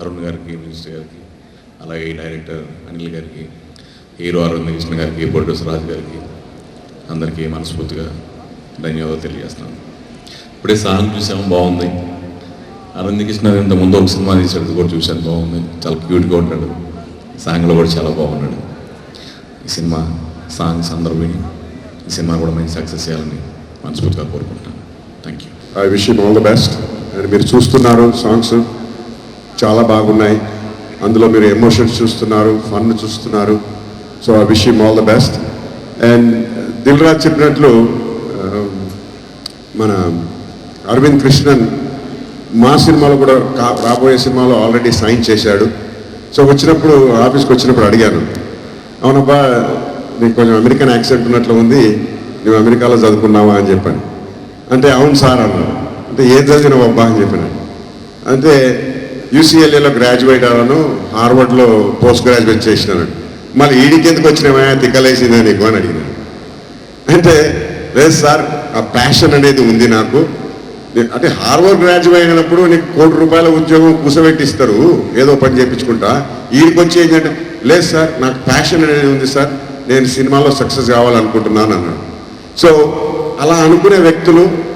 అరుణ్ గారికి మినిస్టర్ గారికి అలాగే డైరెక్టర్ అనిల్ గారికి హీరో అరవింద్ కృష్ణ గారికి ప్రొడ్యూసర్ రాజు గారికి అందరికీ మనస్ఫూర్తిగా ధన్యవాదాలు తెలియజేస్తున్నాను. ఇప్పుడే సాంగ్ చూసాము బాగుంది. అరవింద్ కృష్ణ గారు ఇంత ముందు ఒక సినిమా తీసాడు కూడా చూశాను బాగుంది. చాలా క్యూట్గా ఉంటాడు. సాంగ్లో కూడా చాలా బాగున్నాడు. ఈ సినిమా సాంగ్స్ అందరూ విని ఈ సినిమా కూడా మంచి సక్సెస్ చేయాలని మనస్ఫూర్తిగా కోరుకుంటున్నాను. Thank you I wish you all the best and మీరు చూస్తున్నారు సాంగ్స్. చాలా బాగున్నాయి. అందులో మీరు ఎమోషన్స్ చూస్తున్నారు ఫన్ చూస్తున్నారు. So I wish you all the best and Dil Raj చెప్పినట్లు um, మన అరవింద్ కృష్ణన్ మా సినిమాలో కూడా కా- రాబోయే సినిమాలో ఆల్రెడీ సైన్ చేశాడు. సో వచ్చినప్పుడు ఆఫీస్కి వచ్చినప్పుడు అడిగాను. అవునబ్బా నీకు కొంచెం అమెరికన్ యాక్సెంట్ ఉన్నట్లు ఉంది. నువ్వు అమెరికాలో చదువుకున్నావా అని చెప్పాను. అంటే అవును సార్ అన్నాడు. అంటే ఏం చదివినావు అబ్బా అని చెప్పినాడు అంటే యూసీఎల్ఏలో గ్రాడ్యుయేట్ అవ్వను హార్వర్డ్లో పోస్ట్ గ్రాడ్యుయేట్ చేసినాను. మళ్ళీ ఈడికి ఎందుకు వచ్చినామా తిక్కలేసిందా నీకు అని అడిగినాను. అంటే లేదు సార్ ఆ ప్యాషన్ అనేది ఉంది నాకు. అంటే హార్వర్డ్ గ్రాడ్యుయేట్ అయినప్పుడు నీకు కోటి రూపాయల ఉద్యోగం కూసబెట్టిస్తారు ఏదో పని చేయించుకుంటా ఈడికి వచ్చి ఏంటంటే లేదు సార్ నాకు ప్యాషన్ అనేది ఉంది సార్ నేను సినిమాలో సక్సెస్ కావాలనుకుంటున్నాను అన్నాడు. సో అలా అనుకునే వ్యక్తులు